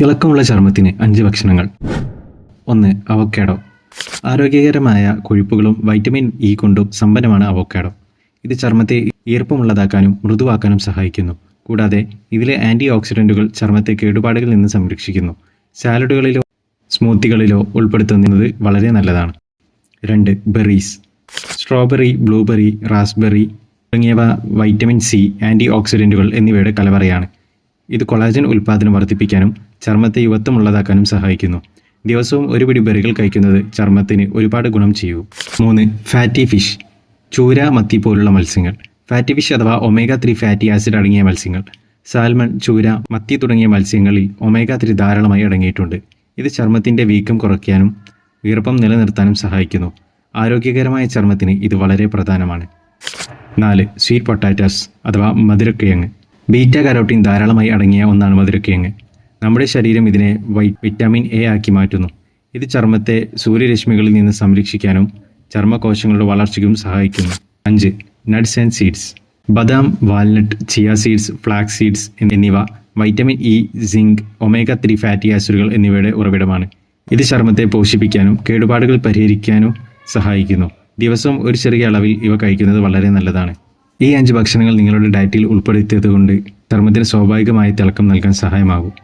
തിളക്കമുള്ള ചർമ്മത്തിന് അഞ്ച് ഭക്ഷണങ്ങൾ. ഒന്ന് അവക്കാഡോ. ആരോഗ്യകരമായ കൊഴുപ്പുകളും വൈറ്റമിൻ ഇ കൊണ്ടും സമ്പന്നമാണ് അവക്കാഡോ. ഇത് ചർമ്മത്തെ ഈർപ്പമുള്ളതാക്കാനും മൃദുവാക്കാനും സഹായിക്കുന്നു. കൂടാതെ ഇതിലെ ആന്റി ഓക്സിഡന്റുകൾ ചർമ്മത്തെ കേടുപാടുകളിൽ നിന്ന് സംരക്ഷിക്കുന്നു. സാലഡുകളിലോ സ്മൂത്തികളിലോ ഉൾപ്പെടുത്തുന്നത് വളരെ നല്ലതാണ്. രണ്ട് ബെറീസ്. സ്ട്രോബെറി ബ്ലൂബെറി റാസ്ബെറി തുടങ്ങിയവ വൈറ്റമിൻ സി ആന്റി ഓക്സിഡന്റുകൾ എന്നിവയുടെ കലവറയാണ്. ഇത് കൊളാജൻ ഉൽപ്പാദനം വർദ്ധിപ്പിക്കാനും ചർമ്മത്തെ യുവത്വമുള്ളതാക്കാനും സഹായിക്കുന്നു. ദിവസവും ഒരു പിടി ബെറികൾ കഴിക്കുന്നത് ചർമ്മത്തിന് ഒരുപാട് ഗുണം ചെയ്യൂ. മൂന്ന് ഫാറ്റി ഫിഷ്. ചൂര മത്തി പോലുള്ള മത്സ്യങ്ങൾ. ഫാറ്റി ഫിഷ് അഥവാ ഒമേഗ ത്രീ ഫാറ്റി ആസിഡ് അടങ്ങിയ മത്സ്യങ്ങൾ. സാൽമൺ ചൂര മത്തി തുടങ്ങിയ മത്സ്യങ്ങളിൽ ഒമേഗ ത്രീ ധാരാളമായി അടങ്ങിയിട്ടുണ്ട്. ഇത് ചർമ്മത്തിന്റെ വീക്കം കുറയ്ക്കാനും ഈർപ്പം നിലനിർത്താനും സഹായിക്കുന്നു. ആരോഗ്യകരമായ ചർമ്മത്തിന് ഇത് വളരെ പ്രധാനമാണ്. നാല് സ്വീറ്റ് പൊട്ടാറ്റോസ് അഥവാ മധുരക്കിഴങ്ങ്. ബീറ്റ കരോട്ടീൻ ധാരാളമായി അടങ്ങിയ ഒന്നാണ് മധുരക്കിഴങ്ങ്. നമ്മുടെ ശരീരം ഇതിനെ വിറ്റാമിൻ എ ആക്കി മാറ്റുന്നു. ഇത് ചർമ്മത്തെ സൂര്യരശ്മികളിൽ നിന്ന് സംരക്ഷിക്കാനും ചർമ്മകോശങ്ങളുടെ വളർച്ചയ്ക്കും സഹായിക്കുന്നു. അഞ്ച് നട്ട്സ് ആൻഡ് സീഡ്സ്. ബദാം walnut chia seeds flax seeds എന്നിവ vitamin E zinc omega three fatty ആസിഡുകൾ എന്നിവയുടെ ഉറവിടമാണ്. ഇത് ചർമ്മത്തെ പോഷിപ്പിക്കാനും കേടുപാടുകൾ പരിഹരിക്കാനും സഹായിക്കുന്നു. ദിവസവും ഒരു ചെറിയ അളവിൽ ഇവ കഴിക്കുന്നത് വളരെ നല്ലതാണ്. ഈ അഞ്ച് ഭക്ഷണങ്ങൾ നിങ്ങളുടെ ഡയറ്റിൽ ഉൾപ്പെടുത്തിയത് കൊണ്ട് ചർമ്മത്തിന് സ്വാഭാവികമായി തിളക്കം നൽകാൻ സഹായമാകും.